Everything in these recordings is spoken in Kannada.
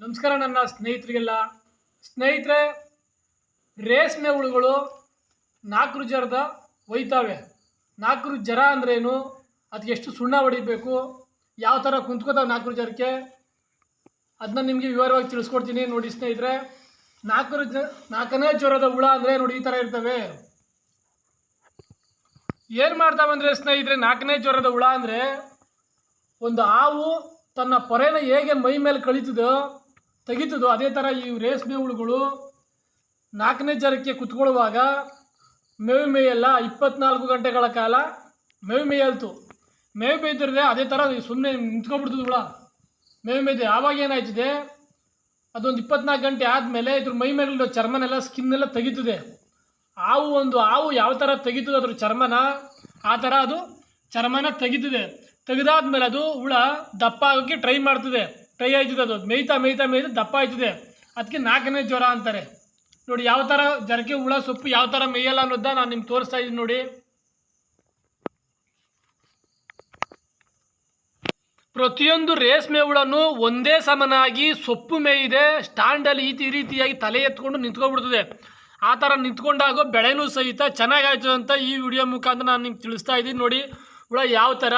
ನಮಸ್ಕಾರ ನನ್ನ ಸ್ನೇಹಿತರಿಗೆಲ್ಲ. ಸ್ನೇಹಿತರೆ, ರೇಷ್ಮೆ ಹುಳುಗಳು ನಾಲ್ಕು ಜರದ ಒಯ್ತಾವೆ. ನಾಲ್ಕು ಜರ ಅಂದ್ರೇನು ಅದಕ್ಕೆ ಎಷ್ಟು ಸುಣ್ಣ ಹೊಡಿಬೇಕು? ಯಾವ ಥರ ಕುಂತ್ಕೋತಾವೆ ನಾಲ್ಕು ಜರಕ್ಕೆ ಅದನ್ನ ನಿಮಗೆ ವಿವರವಾಗಿ ತಿಳಿಸ್ಕೊಡ್ತೀನಿ ನೋಡಿ ಸ್ನೇಹಿತರೆ. ನಾಲ್ಕು ಜ, ನಾಲ್ಕನೇ ಜ್ವರದ ಹುಳ ಅಂದರೆ ನೋಡಿ ಈ ಥರ ಇರ್ತವೆ. ಏನು ಮಾಡ್ತಾವೆ ಅಂದರೆ ಸ್ನೇಹಿತರೆ, ನಾಲ್ಕನೇ ಜ್ವರದ ಹುಳ ಅಂದರೆ ಒಂದು ಹಾವು ತನ್ನ ಪೊರೆನ ಹೇಗೆ ಮೈ ಮೇಲೆ ಕಳೀತದೋ ತೆಗಿತದೋ ಅದೇ ಥರ ಈ ರೇಷ್ಮೆ ಹುಳುಗಳು ನಾಲ್ಕನೇ ಜರಕ್ಕೆ ಕುತ್ಕೊಳ್ಳುವಾಗ ಮೇವು ಮೇಯಲ್ಲ ಇಪ್ಪತ್ನಾಲ್ಕು ಗಂಟೆಗಳ ಕಾಲ ಮೇವು ಮೇಯಲ್ತು. ಮೇವು ಮೇಯ್ತಿರದೆ ಅದೇ ಥರ ಸುಮ್ಮನೆ ನಿಂತ್ಕೊಬಿಡ್ತದೆ ಹುಳ. ಮೇವು ಮೇಯ್ದೆ ಆವಾಗ ಏನಾಯ್ತದೆ? ಅದೊಂದು ಇಪ್ಪತ್ನಾಲ್ಕು ಗಂಟೆ ಆದಮೇಲೆ ಇದ್ರ ಮೈ ಮೇಲಿರೋ ಚರ್ಮನೆಲ್ಲ ಸ್ಕಿನ್ನೆಲ್ಲ ತೆಗಿತದೆ. ಹಾವು ಒಂದು ಹಾವು ಯಾವ ಥರ ತೆಗಿತದೆ ಅದ್ರ ಚರ್ಮನ, ಆ ಥರ ಅದು ಚರ್ಮನ ತೆಗಿತದೆ. ತೆಗೆದಾದ್ಮೇಲೆ ಅದು ಹುಳ ದಪ್ಪ ಆಗೋಕ್ಕೆ ಟ್ರೈ ಮಾಡ್ತದೆ. ಟ್ರೈ ಆಯ್ತದೆ ಅದು. ಮೇಯ್ತಾ ಮೇಯ್ತಾ ಮೇಯ್ತಾ ದಪ್ಪ ಆಯ್ತದೆ. ಅದಕ್ಕೆ ನಾಲ್ಕನೇ ಜ್ವರ ಅಂತಾರೆ. ನೋಡಿ, ಯಾವ ಥರ ಜರಕೆ, ಹುಳ, ಸೊಪ್ಪು ಯಾವ ಥರ ಮೇಯಲ್ಲ ಅನ್ನೋದನ್ನ ನಾನು ನಿಮ್ಗೆ ತೋರಿಸ್ತಾ ಇದ್ದೀನಿ ನೋಡಿ. ಪ್ರತಿಯೊಂದು ರೇಷ್ಮೆ ಹುಳನು ಒಂದೇ ಸಮನಾಗಿ ಸೊಪ್ಪು ಮೇಯಿದೆ ಸ್ಟ್ಯಾಂಡಲ್ಲಿ ಈ ರೀತಿಯಾಗಿ ತಲೆ ಎತ್ಕೊಂಡು ನಿಂತ್ಕೊಂಡ್ಬಿಡ್ತದೆ ಆ ಥರ ನಿಂತ್ಕೊಂಡಾಗ ಬೆಳೆನೂ ಸಹಿತ ಚೆನ್ನಾಗಾಯ್ತು ಅಂತ ಈ ವಿಡಿಯೋ ಮುಖಾಂತರ ನಾನು ನಿಮ್ಗೆ ತಿಳಿಸ್ತಾ ಇದ್ದೀನಿ ನೋಡಿ. ಹುಳ ಯಾವ ಥರ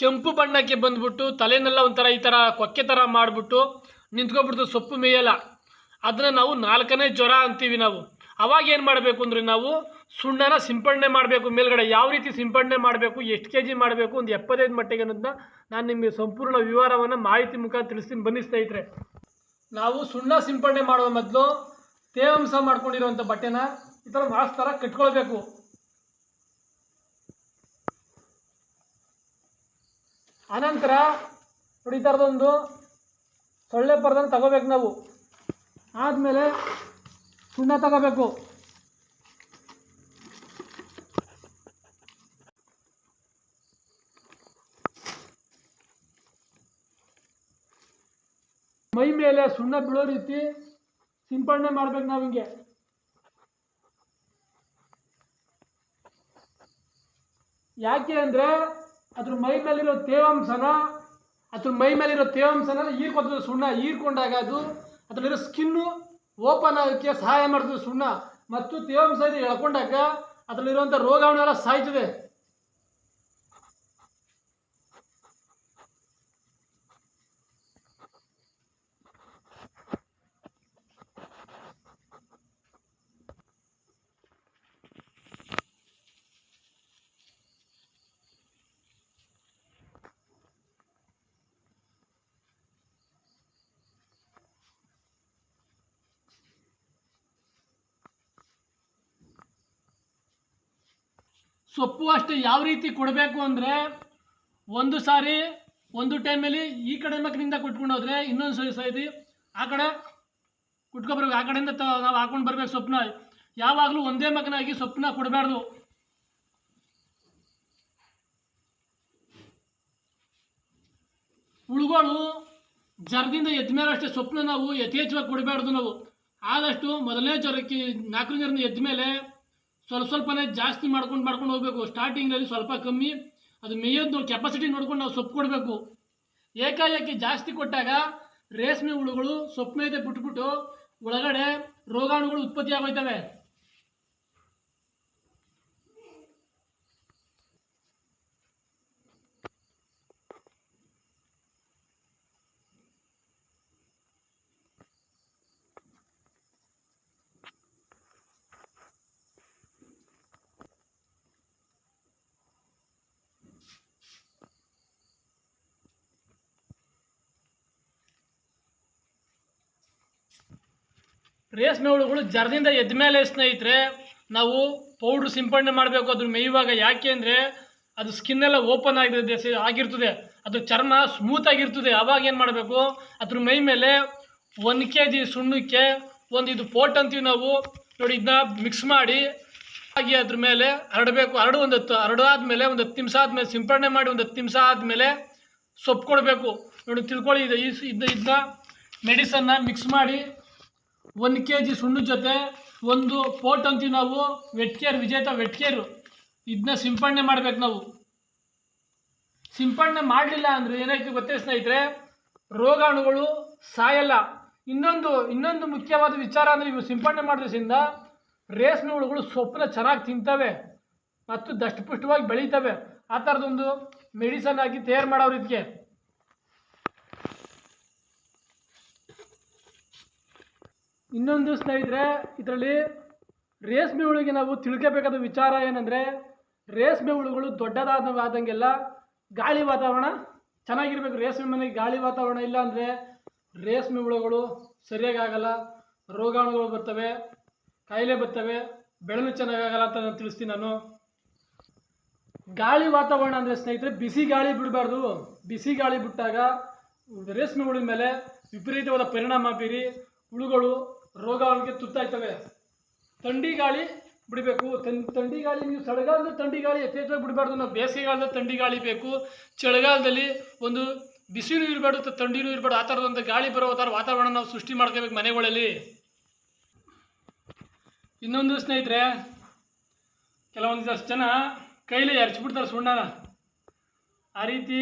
ಕೆಂಪು ಬಣ್ಣಕ್ಕೆ ಬಂದ್ಬಿಟ್ಟು ತಲೆನೆಲ್ಲ ಒಂಥರ ಈ ಥರ ಕೊಕ್ಕೆ ಥರ ಮಾಡಿಬಿಟ್ಟು ನಿಂತ್ಕೊಬಿಡ್ತು ಸೊಪ್ಪು ಮೇಯಲ್ಲ. ಅದನ್ನು ನಾವು ನಾಲ್ಕನೇ ಜ್ವರ ಅಂತೀವಿ ನಾವು. ಅವಾಗ ಏನು ಮಾಡಬೇಕು ಅಂದರೆ ನಾವು ಸುಣ್ಣನ ಸಿಂಪಡಣೆ ಮಾಡಬೇಕು. ಮೇಲ್ಗಡೆ ಯಾವ ರೀತಿ ಸಿಂಪಡಣೆ ಮಾಡಬೇಕು, ಎಷ್ಟು ಕೆ ಜಿ ಮಾಡಬೇಕು, ಒಂದು ಎಪ್ಪತ್ತೈದು ಮಟ್ಟಿಗೆ ಅನ್ನೋದನ್ನ ನಾನು ನಿಮಗೆ ಸಂಪೂರ್ಣ ವಿವರವನ್ನು ಮಾಹಿತಿ ಮುಖ ತಿಳಿಸ್ತೀನಿ. ಬನ್ನಿ ಇದ್ರೆ ನಾವು ಸುಣ್ಣ ಸಿಂಪಡಣೆ ಮಾಡುವ ಮೊದಲು ತೇವಾಂಶ ಮಾಡ್ಕೊಂಡಿರುವಂಥ ಬಟ್ಟೆನ ಈ ಥರ ಮಾಸ್ ಥರ ಕಟ್ಕೊಳ್ಬೇಕು. ಅನಂತರ ನೋಡಿ ಥರದೊಂದು ಸೊಳ್ಳೆ ಪರದನ್ನು ತಗೋಬೇಕು ನಾವು. ಆದಮೇಲೆ ಸುಣ್ಣ ತಗೋಬೇಕು. ಮೈ ಮೇಲೆ ಸುಣ್ಣ ಬೀಳೋ ರೀತಿ ಸಿಂಪಡಣೆ ಮಾಡ್ಬೇಕು ನಾವು ಹಿಂಗೆ. ಯಾಕೆ ಅಂದರೆ ಅದ್ರ ಮೈ ಮೇಲಿರೋ ತೇವಾಂಶನ, ಅದ್ರ ಮೈ ಮೇಲಿರೋ ತೇವಾಂಶನ ಹೀರ್ಕೊತದೆ ಸುಣ್ಣ ಹೀರ್ಕೊಂಡಾಗ ಅದು ಅದರಲ್ಲಿರೋ ಸ್ಕಿನ್ನು ಓಪನ್ ಆಗೋಕ್ಕೆ ಸಹಾಯ ಮಾಡ್ತದೆ ಸುಣ್ಣ. ಮತ್ತು ತೇವಾಂಶ ಇದು ಎಳ್ಕೊಂಡಾಗ ಅದರಲ್ಲಿರುವಂಥ ರೋಗಾಣುವೆಲ್ಲ ಸಾಯ್ತದೆ. ಸೊಪ್ಪು ಅಷ್ಟೇ ಯಾವ ರೀತಿ ಕೊಡಬೇಕು ಅಂದರೆ ಒಂದು ಸಾರಿ, ಒಂದು ಟೈಮಲ್ಲಿ ಈ ಕಡೆ ಮಕ್ಕಳಿಂದ ಕೊಟ್ಕೊಂಡು ಹೋದ್ರೆ ಇನ್ನೊಂದು ಸರಿ ಸೈತಿ ಆ ಕಡೆ ಕುಟ್ಕೊಬರ್ಬೇಕು. ಆ ಕಡೆಯಿಂದ ತ, ನಾವು ಹಾಕೊಂಡು ಬರ್ಬೇಕು ಸೊಪ್ಪನ್ನ. ಯಾವಾಗಲೂ ಒಂದೇ ಮಗನಾಗಿ ಸೊಪ್ಪನ್ನ ಕೊಡಬಾರ್ದು. ಹುಳುಗಳು ಜರದಿಂದ ಎದ್ದ ಮೇಲೆ ಅಷ್ಟೇ ಸೊಪ್ಪನ್ನ ನಾವು ಯಥೇಚ್ಛವಾಗಿ ಕೊಡಬಾರ್ದು ನಾವು. ಆದಷ್ಟು ಮೊದಲನೇ ಜ್ವರಕ್ಕೆ ನಾಲ್ಕು ಜ್ವರದಿಂದ ಎದ್ದ ಮೇಲೆ ಸ್ವಲ್ಪ ಸ್ವಲ್ಪನೇ ಜಾಸ್ತಿ ಮಾಡ್ಕೊಂಡು ಮಾಡ್ಕೊಂಡು ಹೋಗಬೇಕು. ಸ್ಟಾರ್ಟಿಂಗ್ನಲ್ಲಿ ಸ್ವಲ್ಪ ಕಮ್ಮಿ. ಅದು ಮೇಯೋದು ಕೆಪಾಸಿಟಿ ನೋಡ್ಕೊಂಡು ನಾವು ಸೊಪ್ಪು ಕೊಡಬೇಕು. ಏಕಾಏಕಿ ಜಾಸ್ತಿ ಕೊಟ್ಟಾಗ ರೇಷ್ಮೆ ಹುಳುಗಳು ಸೊಪ್ಪು ಮೇಲೆ ಬಿಟ್ಬಿಟ್ಟು ಒಳಗಡೆ ರೋಗಾಣುಗಳು ಉತ್ಪತ್ತಿ ಆಗೋಯ್ತವೆ ರೇಷ್ಮೆ ಹುಳುಗಳು ಜರದಿಂದ ಎದ್ದ ಮೇಲೆ ಸ್ನೇಹಿತರೆ, ನಾವು ಪೌಡ್ರ್ ಸಿಂಪಡಣೆ ಮಾಡಬೇಕು, ಅದ್ರ ಮೇಯುವಾಗ ಯಾಕೆ ಅಂದರೆ ಅದು ಸ್ಕಿನ್ ಎಲ್ಲ ಓಪನ್ ಆಗಿರ್ತದೆ ಆಗಿರ್ತದೆ. ಅದು ಚರ್ಮ ಸ್ಮೂತ್ ಆಗಿರ್ತದೆ. ಆವಾಗ ಏನು ಮಾಡಬೇಕು? ಅದ್ರ ಮೈ ಮೇಲೆ ಒಂದು ಕೆ ಜಿ ಸುಣ್ಣಕ್ಕೆ ಒಂದು ಇದು ಪೋಟ್ ಅಂತೀವಿ ನಾವು. ನೋಡಿ ಇದನ್ನ ಮಿಕ್ಸ್ ಮಾಡಿ, ಹಾಗೆ ಅದ್ರ ಮೇಲೆ ಹರಡಬೇಕು. ಹರಡು ಒಂದು ಹತ್ತು, ಹರಡಾದ್ಮೇಲೆ ಒಂದು ಹತ್ತು ನಿಮಿಷ ಆದಮೇಲೆ, ಸಿಂಪಡಣೆ ಮಾಡಿ ಒಂದು ಹತ್ತು ನಿಮಿಷ ಆದಮೇಲೆ ಸೊಪ್ಪು ಕೊಡಬೇಕು. ನೋಡಿ, ತಿಳ್ಕೊಳ್ಳಿ, ಇದು ಇದನ್ನ ಮೆಡಿಸನ್ನ ಮಿಕ್ಸ್ ಮಾಡಿ ಒಂದು ಕೆ ಜಿ ಸುಣ್ಣದ ಜೊತೆ ಒಂದು ಪೋಟ್ ಅಂತೀವಿ ನಾವು, ವೆಟ್ಕೇರ್, ವಿಜೇತ ವೆಟ್ಕೇರು. ಇದನ್ನ ಸಿಂಪಡಣೆ ಮಾಡ್ಬೇಕು ನಾವು. ಸಿಂಪಡಣೆ ಮಾಡಲಿಲ್ಲ ಅಂದರೆ ಏನಾಯ್ತು ಗೊತ್ತೇ ಸ್ನೇಹಿತರೆ? ರೋಗಾಣುಗಳು ಸಾಯಲ್ಲ. ಇನ್ನೊಂದು ಇನ್ನೊಂದು ಮುಖ್ಯವಾದ ವಿಚಾರ ಅಂದರೆ ಇವು ಸಿಂಪಡಣೆ ಮಾಡೋದ್ರಿಂದ ರೇಷ್ಮೆ ಹುಳುಗಳು ಸೊಪ್ಪನ್ನ ಚೆನ್ನಾಗಿ ತಿಂತವೆ ಮತ್ತು ದಷ್ಟಪುಷ್ಟವಾಗಿ ಬೆಳೀತವೆ. ಆ ಥರದೊಂದು ಮೆಡಿಸನ್ ಆಗಿ ತಯಾರು ಮಾಡೋರು ಇದಕ್ಕೆ ಇನ್ನೊಂದು ಸ್ನೇಹಿತರೆ, ಇದರಲ್ಲಿ ರೇಷ್ಮೆ ಹುಳುಗೆ ನಾವು ತಿಳ್ಕೋಬೇಕಾದ ವಿಚಾರ ಏನಂದರೆ, ರೇಷ್ಮೆ ಹುಳುಗಳು ದೊಡ್ಡದಾದ ಆದಂಗೆಲ್ಲ ಗಾಳಿ ವಾತಾವರಣ ಚೆನ್ನಾಗಿರ್ಬೇಕು. ರೇಷ್ಮೆ ಮನೆಗೆ ಗಾಳಿ ವಾತಾವರಣ ಇಲ್ಲ ಅಂದರೆ ರೇಷ್ಮೆ ಹುಳುಗಳು ಸರಿಯಾಗಿ ಆಗಲ್ಲ. ರೋಗಾಣುಗಳು ಬರ್ತವೆ, ಕಾಯಿಲೆ ಬರ್ತವೆ ಬೆಳೆನು ಚೆನ್ನಾಗಾಗಲ್ಲ ಅಂತ ನಾನು ತಿಳಿಸ್ತೀನಿ ನಾನು. ಗಾಳಿ ವಾತಾವರಣ ಅಂದರೆ ಸ್ನೇಹಿತರೆ, ಬಿಸಿ ಗಾಳಿ ಬಿಡಬಾರ್ದು. ಬಿಸಿ ಗಾಳಿ ಬಿಟ್ಟಾಗ ರೇಷ್ಮೆ ಹುಳಿನ ಮೇಲೆ ವಿಪರೀತವಾದ ಪರಿಣಾಮ ಬೀರಿ ಹುಳುಗಳು ರೋಗಗಳಿಗೆ ತುತ್ತಾಯ್ತವೆ. ಥಂಡಿ ಗಾಳಿ ಬಿಡಬೇಕು. ತನ್ ಥಂಡಿ ಗಾಳಿ ನೀವು ಚಳಿಗಾಲದಲ್ಲಿ ಥಂಡಿ ಗಾಳಿ ಯಥೇಚ್ಛವಾಗಿ ಬಿಡಬಾರ್ದು. ನಾವು ಬೇಸಿಗೆಗಾಲದಲ್ಲಿ ಥಂಡಿ ಗಾಳಿ ಬೇಕು. ಚಳಿಗಾಲದಲ್ಲಿ ಒಂದು ಬಿಸಿಲು ಇರಬಾರ್ದು ಥಂಡಿನೂ ಇರಬಾರ್ದು. ಆ ಥರದೊಂದು ಗಾಳಿ ಬರೋ ಥರ ವಾತಾವರಣ ನಾವು ಸೃಷ್ಟಿ ಮಾಡ್ಕೋಬೇಕು ಮನೆಗಳಲ್ಲಿ. ಇನ್ನೊಂದು ಸ್ನೇಹಿತರೆ ಕೆಲವೊಂದಷ್ಟು ಜನ ಕೈಲೇ ಎರ್ಚ್ಬಿಡ್ತಾರೆ ಸುಣ್ಣನ. ಆ ರೀತಿ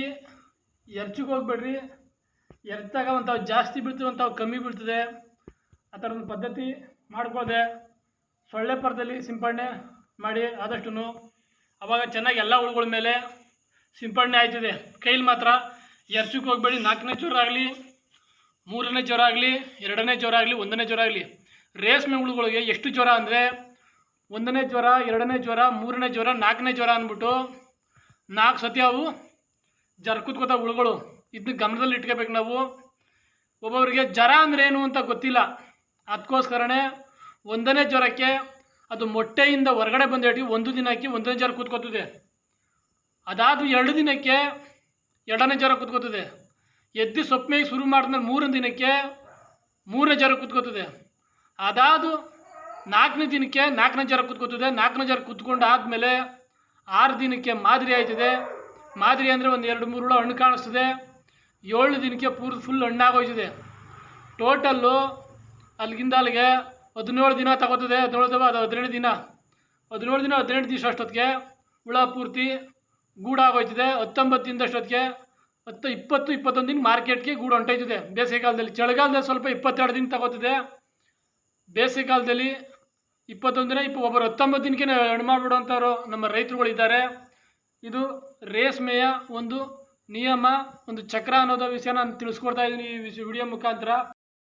ಎರ್ಚಕ್ಕೆ ಹೋಗ್ಬೇಡ್ರಿ ಎರ್ಚಾಗ ಒಂಥವು ಜಾಸ್ತಿ ಬೀಳ್ತದೆ ಒಂಥವು ಕಮ್ಮಿ ಬೀಳ್ತದೆ. ಆ ಥರದೊಂದು ಪದ್ಧತಿ ಮಾಡ್ಕೋದೆ ಸೊಳ್ಳೆ ಪರದಲ್ಲಿ ಸಿಂಪಡಣೆ ಮಾಡಿ ಆದಷ್ಟು ಅವಾಗ ಚೆನ್ನಾಗಿ ಎಲ್ಲ ಹುಳುಗಳ ಮೇಲೆ ಸಿಂಪಡಣೆ ಆಯ್ತಿದೆ. ಕೈಲಿ ಮಾತ್ರ ಎರ್ಚಕ್ಕೆ ಹೋಗಬೇಡಿ. ನಾಲ್ಕನೇ ಜ್ವರ ಆಗಲಿ ಮೂರನೇ ಜ್ವರ ಆಗಲಿ ಎರಡನೇ ಜ್ವರ ಆಗಲಿ ಒಂದನೇ ಜ್ವರ ಆಗಲಿ ರೇಷ್ಮೆ ಹುಳುಗಳಿಗೆ ಎಷ್ಟು ಜ್ವರ ಅಂದರೆ ಒಂದನೇ ಜ್ವರ ಎರಡನೇ ಜ್ವರ ಮೂರನೇ ಜ್ವರ ನಾಲ್ಕನೇ ಜ್ವರ ಅಂದ್ಬಿಟ್ಟು ನಾಲ್ಕು ಸತಿ ಅವು ಜರ ಕೂತ್ಕೋತಾವ ಹುಳುಗಳು. ಇದನ್ನ ಗಮನದಲ್ಲಿ ಇಟ್ಕೋಬೇಕು ನಾವು. ಒಬ್ಬೊಬ್ಬರಿಗೆ ಜ್ವರ ಅಂದ್ರೆ ಏನು ಅಂತ ಗೊತ್ತಿಲ್ಲ. ಅದಕ್ಕೋಸ್ಕರನೇ ಒಂದನೇ ಜ್ವರಕ್ಕೆ ಅದು ಮೊಟ್ಟೆಯಿಂದ ಹೊರಗಡೆ ಬಂದೇಟಿ ಒಂದು ದಿನಕ್ಕೆ ಒಂದನೇ ಜ್ವರ ಕೂತ್ಕೋತದೆ. ಅದಾದ ಎರಡು ದಿನಕ್ಕೆ ಎರಡನೇ ಜ್ವರ ಕೂತ್ಕೋತದೆ. ಎದ್ದು ಸೊಪ್ಪು ಶುರು ಮಾಡಿದ್ಮೇಲೆ ಮೂರನೇ ದಿನಕ್ಕೆ ಮೂರನೇ ಜ್ವರ ಕೂತ್ಕೋತದೆ. ಅದಾದ ನಾಲ್ಕನೇ ದಿನಕ್ಕೆ ನಾಲ್ಕನೇ ಜ್ವರ ಕೂತ್ಕೋತದೆ. ನಾಲ್ಕನೇ ಜ್ವರ ಕೂತ್ಕೊಂಡು ಆದಮೇಲೆ ಆರು ದಿನಕ್ಕೆ ಮಾದರಿ ಆಯ್ತದೆ. ಮಾದರಿ ಅಂದರೆ ಒಂದು ಎರಡು ಮೂರು ಹುಳ ಹಣ್ಣು ಕಾಣಿಸ್ತದೆ. ಏಳು ದಿನಕ್ಕೆ ಪೂರ್ತಿ ಫುಲ್ ಹಣ್ಣಾಗೋಯ್ತದೆ. ಟೋಟಲ್ಲು ಅಲ್ಲಿಗಿಂದ ಅಲ್ಲಿಗೆ ಹದಿನೇಳು ದಿನ ತಗೋತದೆ, ಹದಿನೇಳು ದಿನ, ಅದು ಹದಿನೆಂಟು ದಿನ. ಹದಿನೇಳು ದಿನ, ಹದಿನೆಂಟು ದಿವಸ ಅಷ್ಟೊತ್ತಿಗೆ ಹುಳ ಪೂರ್ತಿ ಗೂಡಾಗೋಯ್ತದೆ ಹತ್ತೊಂಬತ್ತು ದಿನದಷ್ಟೊತ್ತಿಗೆ ಹತ್ತು, ಇಪ್ಪತ್ತು, ಇಪ್ಪತ್ತೊಂದು ದಿನ ಮಾರ್ಕೆಟ್ಗೆ ಗೂಡು ಹೊಂಟೋಯ್ತದೆ. ಬೇಸಿಗೆಗಾಲದಲ್ಲಿ ಚಳಿಗಾಲದಲ್ಲಿ ಸ್ವಲ್ಪ ಇಪ್ಪತ್ತೆರಡು ದಿನ ತಗೋತದೆ. ಬೇಸಿಗೆಗಾಲದಲ್ಲಿ ಇಪ್ಪತ್ತೊಂದು ದಿನ, ಇಪ್ಪ, ಒಬ್ಬರು ಹತ್ತೊಂಬತ್ತು ದಿನಕ್ಕೆ ಹೆಣ್ಣು ಮಾಡಿಬಿಡುವಂಥವ್ರು ನಮ್ಮ ರೈತರುಗಳಿದ್ದಾರೆ. ಇದು ರೇಷ್ಮೆಯ ಒಂದು ನಿಯಮ, ಒಂದು ಚಕ್ರ ಅನ್ನೋದು ವಿಷಯ ನಾನು ತಿಳಿಸ್ಕೊಡ್ತಾ ಇದ್ದೀನಿ ಈ ವಿಡಿಯೋ ಮುಖಾಂತರ.